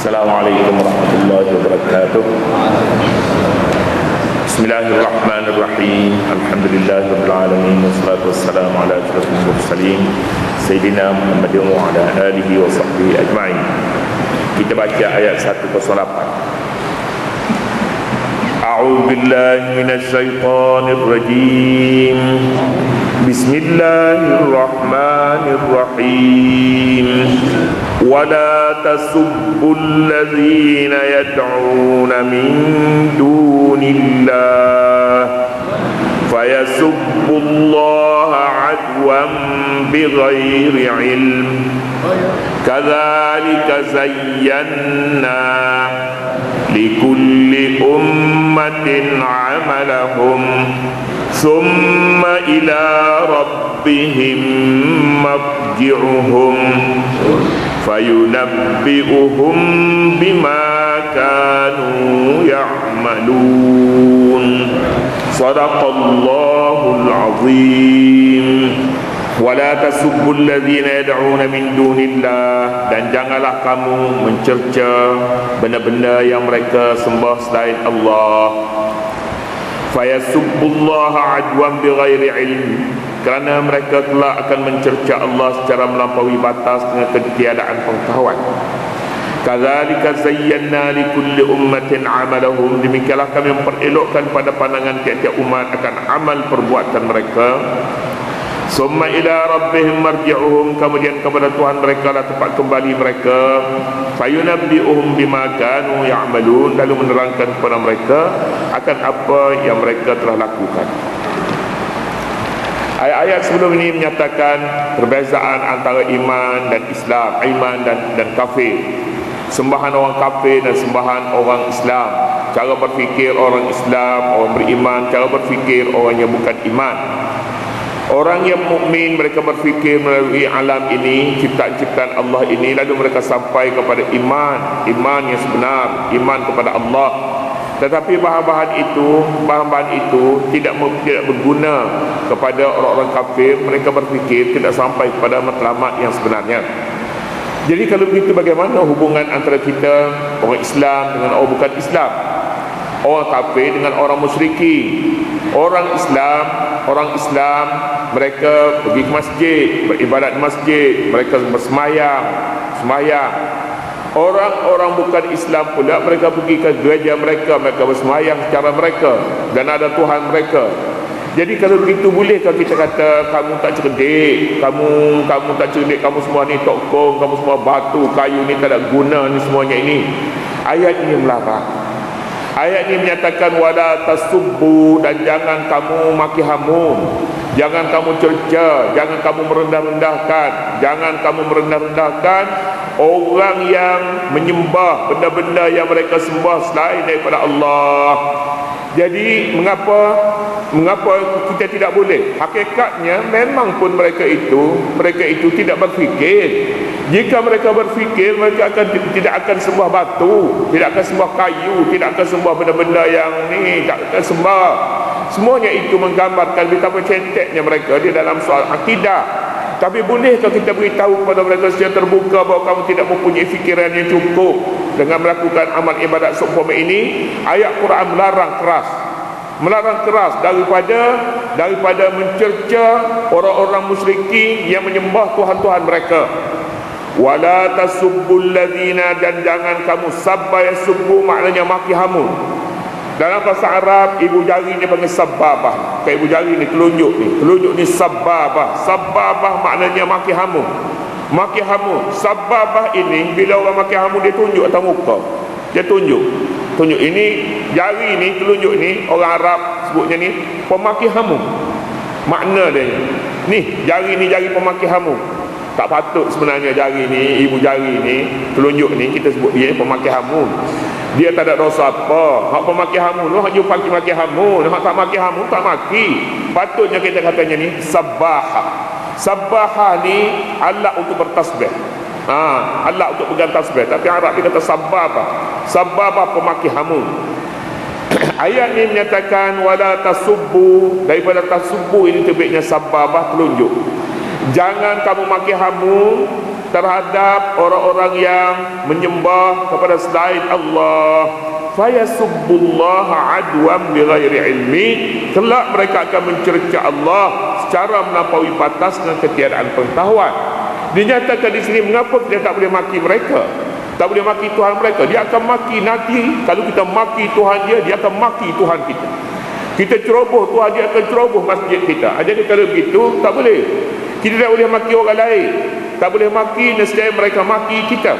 السلام عليكم ورحمة الله وبركاته بسم الله الرحمن الرحيم الحمد لله رب العالمين والصلاة والسلام على أشرف المرسلين سيدنا محمد وعلى آله وصحبه أجمعين kita baca ayat 108 أعوذ بالله من الشيطان الرجيم بسم الله الرحمن الرحيم ولا تسبوا الذين يدعون من دون الله فيسبوا الله عدوا بغير علم كذلك زينا لكل أمة عملهم ثم إلى ربهم مرجعهم فينبئهم بما كانوا يعملون صدق الله العظيم wala tasubbul ladzina yad'una min dunillah dan janganlah kamu mencerca benda-benda yang mereka sembah selain Allah fayasubbullaha adwan bighairi ilm. Kerana mereka kelak akan mencerca Allah secara melampaui batas dengan ketiadaan pengetahuan. Kadzalika zayyana li kulli ummatin amalahum. Demikianlah kami memperelokkan pada pandangan tiap-tiap umat akan amal perbuatan mereka Summa ila rabbihim marji'uhum. Kemudian kepada Tuhan mereka lah tempat kembali mereka. Fayunabbi'uhum bima kanu ya'malun. Lalu menerangkan kepada mereka Akan apa yang mereka telah lakukan. Ayat-ayat sebelum ini menyatakan Perbezaan antara iman dan Islam Iman dan, dan kafir. Sembahan orang kafir dan sembahan orang Islam. Cara berfikir orang Islam, orang beriman. Cara berfikir orang yang bukan iman Orang yang mukmin mereka berfikir melalui alam ini, ciptaan-ciptaan Allah ini lalu mereka sampai kepada iman, iman yang sebenar, iman kepada Allah. Tetapi bahan-bahan itu, bahan-bahan itu tidak tidak berguna kepada orang-orang kafir. Mereka berfikir tidak sampai kepada matlamat yang sebenarnya. Jadi kalau begitu bagaimana hubungan antara kita orang Islam dengan orang bukan Islam? Orang kafir dengan orang musyriki. Orang Islam, orang Islam mereka pergi ke masjid, beribadat di masjid, mereka bersemayam, semayam. Orang-orang bukan Islam pula mereka pergi ke gereja mereka, mereka bersemayam secara mereka dan ada Tuhan mereka. Jadi kalau begitu bolehkah kita kata kamu tak cerdik, kamu kamu tak cerdik, kamu semua ni tokong, kamu semua batu, kayu ni tak ada guna ni semuanya ini. Ayat ini melarang. Ayat ini menyatakan wala tasubbu dan jangan kamu maki hamun. Jangan kamu cerca, jangan kamu merendah-rendahkan, jangan kamu merendah-rendahkan orang yang menyembah benda-benda yang mereka sembah selain daripada Allah. Jadi mengapa mengapa kita tidak boleh? Hakikatnya memang pun mereka itu mereka itu tidak berfikir. Jika mereka berfikir mereka akan tidak akan sembah batu, tidak akan sembah kayu, tidak akan sembah benda-benda yang ni, tak akan sembah Semuanya itu menggambarkan betapa centeknya mereka di dalam soal akidah. Tapi bolehkah kita beritahu kepada mereka secara terbuka bahawa kamu tidak mempunyai fikiran yang cukup dengan melakukan amal ibadat seumpama ini? Ayat Quran melarang keras. Melarang keras daripada daripada mencerca orang-orang musyrikin yang menyembah tuhan-tuhan mereka. Wala tasubbul ladzina dan jangan kamu sabba yasubbu maknanya maki hamun dalam bahasa Arab ibu jari ni panggil sababah. Kayak ibu jari ni telunjuk ni. Telunjuk ni sababah. Sababah maknanya maki hamu. Maki hamu. Sababah ini bila orang maki hamu dia tunjuk atas muka. Dia tunjuk. Tunjuk ini jari ni telunjuk ni orang Arab sebutnya ni pemaki hamu. Makna dia. Ni jari ni jari pemaki hamu. Tak patut sebenarnya jari ni, ibu jari ni, telunjuk ni kita sebut dia pemaki hamu. Dia tak ada dosa apa. Hak pemaki hamu hak jumpa maki hamu, hak tak maki hamu tak maki. Patutnya kita katanya ni sabbaha. Sabbaha ni Allah untuk bertasbih. Ha, Allah untuk pegang tasbih. Tapi Arab dia kata sababah. Sababah pemaki hamu. Ayat ni menyatakan wala tasubbu daripada tasubbu ini terbitnya sababah telunjuk. Jangan kamu maki hamu terhadap orang-orang yang menyembah kepada selain Allah fayasubbullaha adwam bighairi ilmi kelak mereka akan mencerca Allah secara melampaui batas dengan ketiadaan pengetahuan dinyatakan di sini mengapa kita tak boleh maki mereka? Tak boleh maki Tuhan mereka. Dia akan maki nanti kalau kita maki Tuhan dia dia akan maki Tuhan kita. Kita ceroboh Tuhan dia akan ceroboh masjid kita. Jadi kalau begitu tak boleh. Kita tak boleh maki orang lain. Tak boleh maki nescaya mereka maki kita.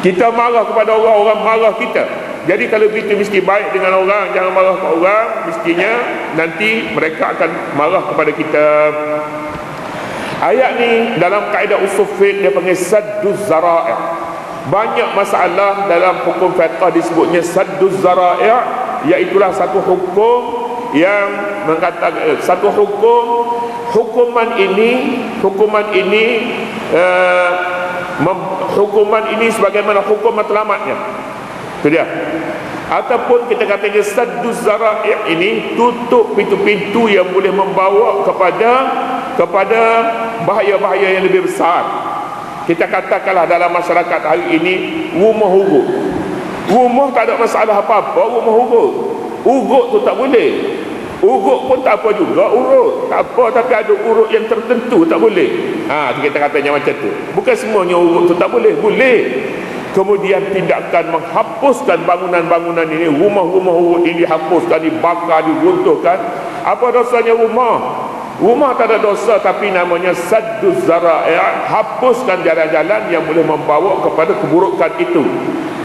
Kita marah kepada orang orang marah kita. Jadi kalau kita mesti baik dengan orang jangan marah kepada orang. Mestinya nanti mereka akan marah kepada kita ayat ni dalam kaedah usul fiqh dia panggil sadduz zara'i. Banyak masalah dalam hukum fiqh disebutnya sadduz zara'i iaitulah satu hukum yang mengatakan eh, satu hukum hukuman ini hukuman ini uh, hukuman ini sebagaimana hukum matlamatnya. Itu dia. Ataupun kita katanya saddu zara'i ini tutup pintu-pintu yang boleh membawa kepada kepada bahaya-bahaya yang lebih besar. Kita katakanlah dalam masyarakat hari ini rumah urut rumah tak ada masalah apa-apa rumah urut urut tu tak boleh. Urut pun tak apa juga urut. Tak apa tapi ada urut yang tertentu tak boleh. Ha, Kita katanya macam tu. Bukan semuanya urut tu tak boleh Boleh. Kemudian tindakan menghapuskan bangunan-bangunan ini Rumah-rumah urut ini dihapuskan Dibakar, diruntuhkan. Apa dosanya rumah? Rumah tak ada dosa tapi namanya Sadduz Zara'i Hapuskan jalan-jalan yang boleh membawa kepada keburukan itu.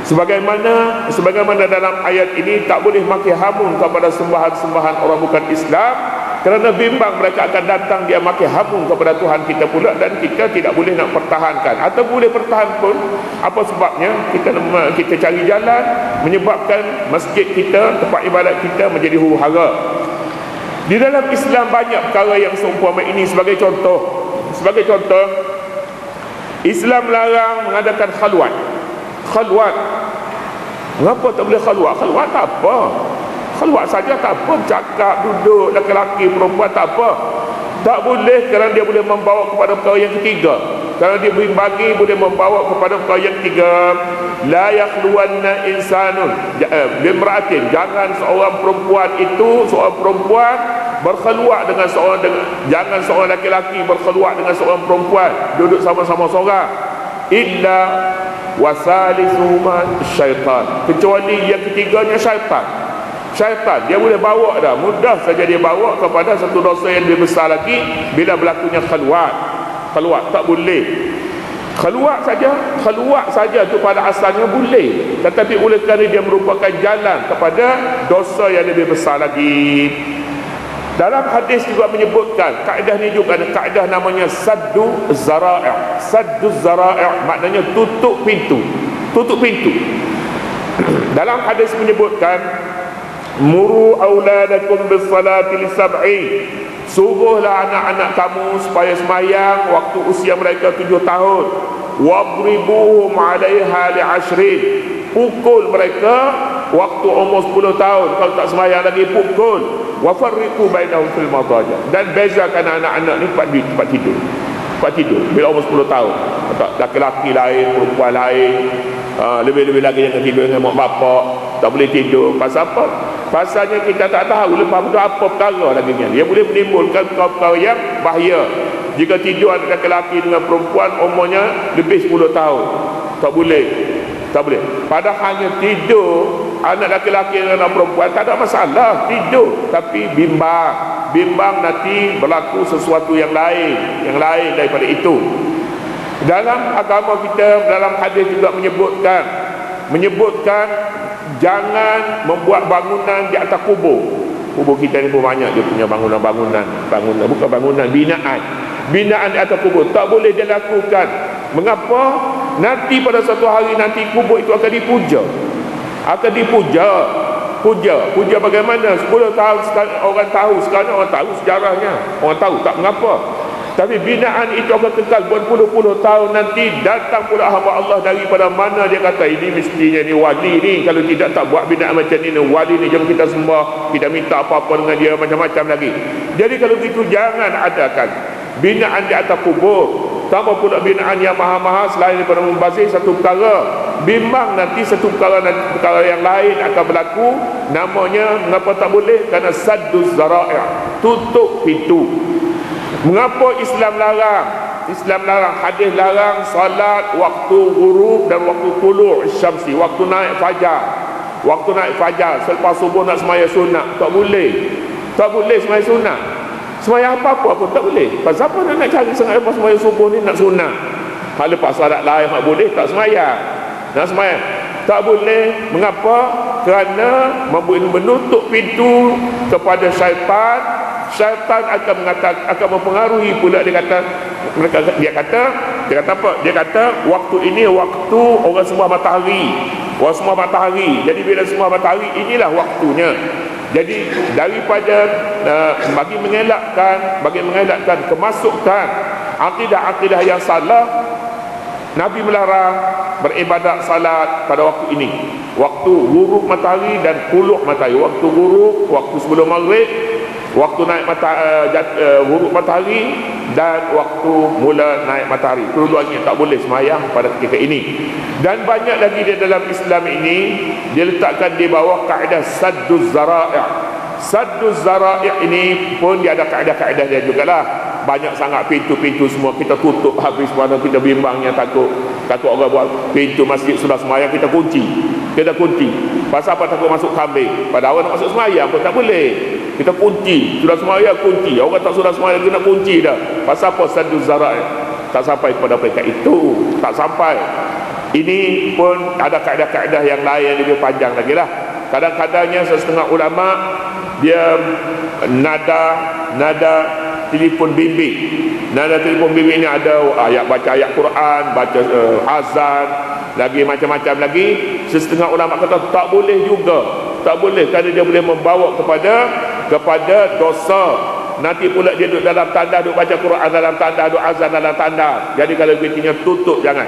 Sebagaimana sebagaimana dalam ayat ini tak boleh maki hamun kepada sembahan-sembahan orang bukan Islam. Kerana bimbang mereka akan datang dia maki hamun kepada Tuhan kita pula dan kita tidak boleh nak pertahankan. Atau boleh pertahan pun apa sebabnya? Kita kita cari jalan menyebabkan masjid kita tempat ibadat kita menjadi huru hara di dalam Islam banyak perkara yang seumpama ini. Sebagai contoh sebagai contoh Islam larang mengadakan khalwat. Khalwat. Kenapa tak boleh khalwat? Khalwat tak apa. Khalwat saja tak apa. Cakap, duduk, lelaki, perempuan tak apa. Tak boleh kerana dia boleh membawa kepada perkara yang ketiga Kerana dia bagi boleh membawa kepada perkara yang ketiga La yakhluwanna insanun. Eh, Bimra'atin Jangan seorang perempuan itu Seorang perempuan berkhaluat dengan seorang dengan, Jangan seorang lelaki berkhaluat dengan seorang perempuan. Duduk sama-sama seorang. Illa wasalisuhuma syaitan. Kecuali yang ketiganya syaitan. Syaitan dia boleh bawa dah. Mudah saja dia bawa kepada satu dosa yang lebih besar lagi bila berlakunya khaluat khaluat tak boleh khaluat saja khaluat saja tu pada asalnya boleh tetapi oleh kerana dia merupakan jalan kepada dosa yang lebih besar lagi dalam hadis juga menyebutkan kaedah ni juga ada kaedah namanya saddu zara'i. Saddu zara'i maknanya tutup pintu. Tutup pintu. Dalam hadis menyebutkan muru auladakum bis salati sab'i. Suruhlah anak-anak kamu supaya semayang waktu usia mereka tujuh tahun. Wadribuhum 'alaiha li 'ashrin. Pukul mereka waktu umur sepuluh tahun. Kalau tak semayang lagi pukul. Wa farriqu bainahum fil madaja dan bezakan anak-anak ni tempat, tempat tidur. Tempat tidur. Bila umur 10 tahun. Laki-laki lain perempuan lain. Ha, lebih-lebih lagi yang tidur dengan mak bapak. Tak boleh tidur. Pasal apa pasalnya kita tak tahu lepas itu apa perkara lagi ni. Dia boleh menimbulkan perkara yang bahaya. Jika tidur ada laki-laki dengan perempuan umurnya lebih 10 tahun. Tak boleh. Tak boleh. Padahalnya tidur anak laki-laki dan anak perempuan tak ada masalah. Tidur. Tapi bimbang. Bimbang nanti berlaku sesuatu yang lain. Yang lain daripada itu. Dalam agama kita dalam hadis juga menyebutkan menyebutkan jangan membuat bangunan di atas kubur. Kubur kita ni pun banyak dia punya bangunan-bangunan. Bangunan bukan bangunan binaan. Binaan di atas kubur. Tak boleh dilakukan mengapa? Nanti pada satu hari nanti kubur itu akan dipuja. Akan dipuja. Puja. Puja bagaimana? 10 tahun orang tahu. Sekarang orang tahu sejarahnya. Orang tahu. Tak mengapa tapi binaan itu akan kekal berpuluh-puluh tahun nanti datang pula hamba Allah daripada mana dia kata ini mestinya ni wali ni kalau tidak tak buat binaan macam ni wali ni jangan kita sembah kita minta apa-apa dengan dia macam-macam lagi. Jadi kalau begitu jangan adakan binaan di atas kubur. Tambah pula binaan yang maha-maha selain daripada membazir satu perkara. Bimbang nanti satu perkara perkara yang lain akan berlaku. Namanya mengapa tak boleh? Kerana sadduz zara'i' tutup pintu mengapa Islam larang? Islam larang hadis larang salat waktu ghurub dan waktu tulu' syamsi waktu naik fajar. Waktu naik fajar selepas subuh nak semaya sunat tak boleh. Tak boleh semaya sunat. Semaya apa-apa pun tak boleh. Pasal apa nak cari sengaja lepas semaya subuh ni nak sunat? Kalau lepas salat lain tak boleh tak semaya? Nak semayang tak boleh. Mengapa? Kerana menutup pintu kepada syaitan syaitan akan mengatakan akan mempengaruhi pula dia kata mereka dia kata dia kata apa? Dia kata waktu ini waktu orang semua matahari. Orang semua matahari. Jadi bila semua matahari inilah waktunya. Jadi daripada uh, bagi mengelakkan bagi mengelakkan kemasukan akidah-akidah yang salah Nabi melarang beribadat salat pada waktu ini. Waktu guruk matahari dan puluh matahari. Waktu guruk, waktu sebelum maghrib Waktu naik mata, uh, jat, uh, guruk matahari Dan waktu mula naik matahari. Kedua-duanya tak boleh semayang pada ketika ini. Dan banyak lagi di dalam Islam ini Dia letakkan di bawah kaedah Sadduz Zara'i' Sadduz Zara'i' ini pun dia ada kaedah-kaedah dia juga lah banyak sangat pintu-pintu semua kita tutup habis mana kita bimbangnya takut. Takut orang buat pintu masjid sudah semayang kita kunci. Kita kunci. Pasal apa takut masuk kambing? Pada awal nak masuk semayang pun tak boleh kita kunci. Sudah semayang kunci. Orang tak sudah semayang kita kunci dah. Pasal apa sadu zarai? Tak sampai pada peringkat itu. Tak sampai. Ini pun ada kaedah-kaedah yang lain yang lebih panjang lagi lah. Kadang-kadangnya setengah ulama dia nada nada telefon bimbit. Nada telefon bimbit ni ada ayat baca ayat Quran baca uh, azan lagi macam-macam lagi. Setengah ulama kata tak boleh juga. Tak boleh kerana dia boleh membawa kepada kepada dosa. Nanti pula dia duduk dalam tanda duduk baca Quran dalam tanda duduk azan dalam tanda. Jadi kalau begitunya tutup jangan.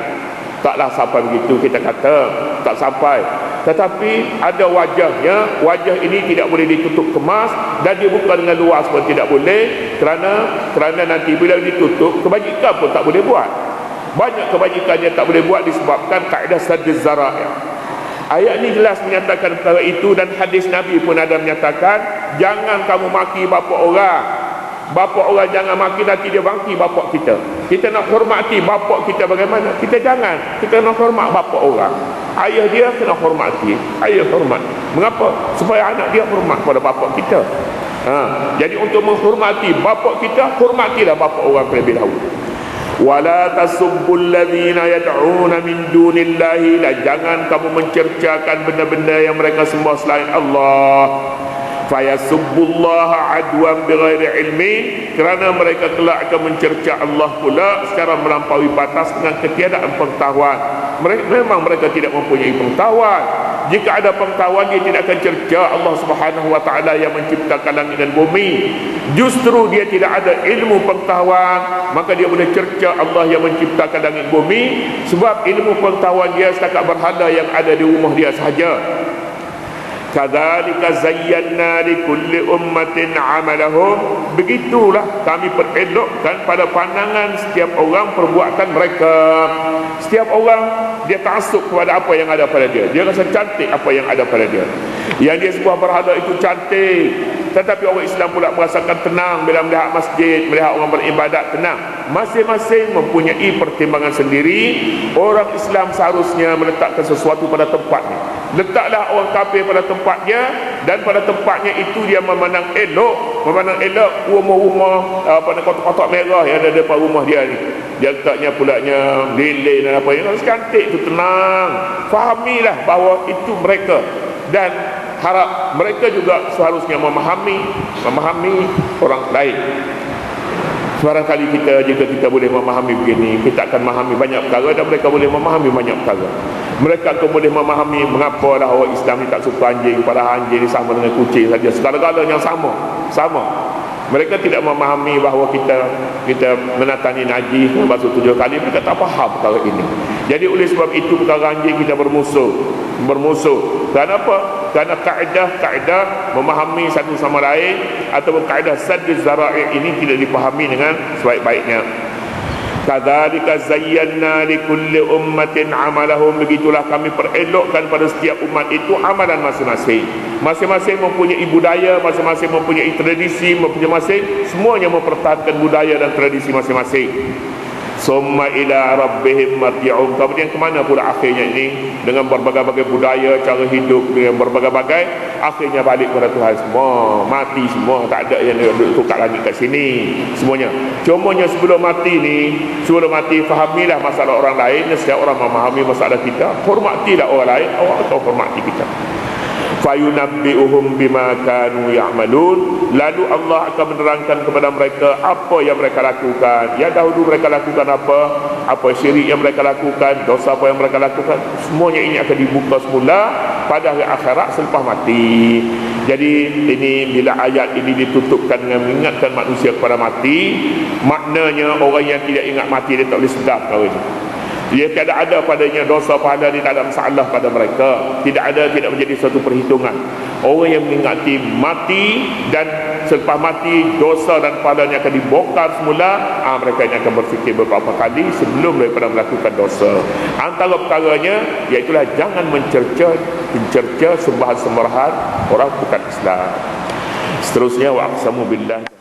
Taklah sampai begitu kita kata. Tak sampai. Tetapi ada wajahnya wajah ini tidak boleh ditutup kemas dan dia buka dengan luas pun tidak boleh. Kerana kerana nanti bila ditutup kebajikan pun tak boleh buat. Banyak kebajikan yang tak boleh buat disebabkan kaedah sadiz zara'i ayat ini jelas menyatakan perkara itu dan hadis Nabi pun ada menyatakan jangan kamu maki bapa orang. Bapa orang jangan maki nanti dia bangki bapa kita. Kita nak hormati bapa kita bagaimana? Kita jangan. Kita nak hormat bapa orang. Ayah dia kena hormati. Ayah hormat. Mengapa? Supaya anak dia hormat pada bapa kita. Ha. jadi untuk menghormati bapa kita hormatilah bapa orang terlebih dahulu wala tasubbul ladzina yad'una min dunillahi. La jangan kamu mencercakan benda-benda yang mereka sembah selain Allah fayasubbullaha adwan bighairi ilmi. Kerana mereka kelak akan mencerca Allah pula secara melampaui batas dengan ketiadaan pengetahuan. Mereka, memang mereka tidak mempunyai pengetahuan. Jika ada pengetahuan dia tidak akan cerca Allah Subhanahu wa taala yang menciptakan langit dan bumi. Justru dia tidak ada ilmu pengetahuan maka dia boleh cerca Allah yang menciptakan langit bumi. Sebab ilmu pengetahuan dia setakat berhala yang ada di rumah dia sahaja kadzalika zayyana likulli ummatin amalahum. Begitulah kami perelokkan pada pandangan setiap orang perbuatan mereka. Setiap orang dia taksub kepada apa yang ada pada dia. Dia rasa cantik apa yang ada pada dia. Yang dia sebuah berhala itu cantik tetapi orang Islam pula merasakan tenang bila melihat masjid melihat orang beribadat tenang. Masing-masing mempunyai pertimbangan sendiri. Orang Islam seharusnya meletakkan sesuatu pada tempatnya. Letaklah orang kafir pada tempatnya dan pada tempatnya itu dia memandang elok memandang elok rumah-rumah apa nak kotak-kotak merah yang ada depan rumah dia ni. Dia letaknya pulaknya lilin dan apa. Yang cantik tu tenang. Fahamilah bahawa itu mereka. Dan harap mereka juga seharusnya memahami memahami orang lain. Barangkali kita jika kita boleh memahami begini Kita akan memahami banyak perkara Dan mereka boleh memahami banyak perkara. Mereka akan boleh memahami Mengapa lah orang Islam ni tak suka anjing Pada anjing ni sama dengan kucing saja. Segala-galanya sama Sama. Mereka tidak memahami bahawa kita kita menatani najis basuh tujuh kali mereka tak faham perkara ini. Jadi oleh sebab itu perkara anjing kita bermusuh bermusuh. Kenapa kerana kaedah-kaedah memahami satu sama lain ataupun kaedah sadis zara'i ini tidak dipahami dengan sebaik-baiknya Kadzalika zayyana likulli ummatin amalahum begitulah kami perelokkan pada setiap umat itu amalan masing-masing. Masing-masing mempunyai budaya, masing-masing mempunyai tradisi, mempunyai masing semuanya mempertahankan budaya dan tradisi masing-masing. Summa ila rabbihim marji'un. Kemudian ke mana pula akhirnya ini? Dengan berbagai-bagai budaya, cara hidup Dengan berbagai-bagai. Akhirnya balik kepada Tuhan semua. Mati semua, tak ada yang duduk tukar lagi kat sini. Semuanya. Cumanya sebelum mati ni Sebelum mati, fahamilah masalah orang lain. Setiap orang memahami masalah kita. Hormatilah orang lain, orang akan hormati kita fayunabbi'uhum bima kanu ya'malun. Lalu Allah akan menerangkan kepada mereka apa yang mereka lakukan. Yang dahulu mereka lakukan apa? Apa syirik yang mereka lakukan? Dosa apa yang mereka lakukan? Semuanya ini akan dibuka semula pada hari akhirat selepas mati. Jadi ini bila ayat ini ditutupkan dengan mengingatkan manusia kepada mati maknanya orang yang tidak ingat mati dia tak boleh sedap kau ini dia tidak ada padanya dosa pahala di dalam salah pada mereka. Tidak ada tidak menjadi satu perhitungan. Orang yang mengingati mati dan selepas mati dosa dan pahalanya akan dibongkar semula ha, mereka ini akan berfikir beberapa kali sebelum mereka melakukan dosa. Antara perkaranya iaitulah jangan mencerca mencerca sembahan-sembahan orang bukan Islam. Seterusnya wa aqsamu billah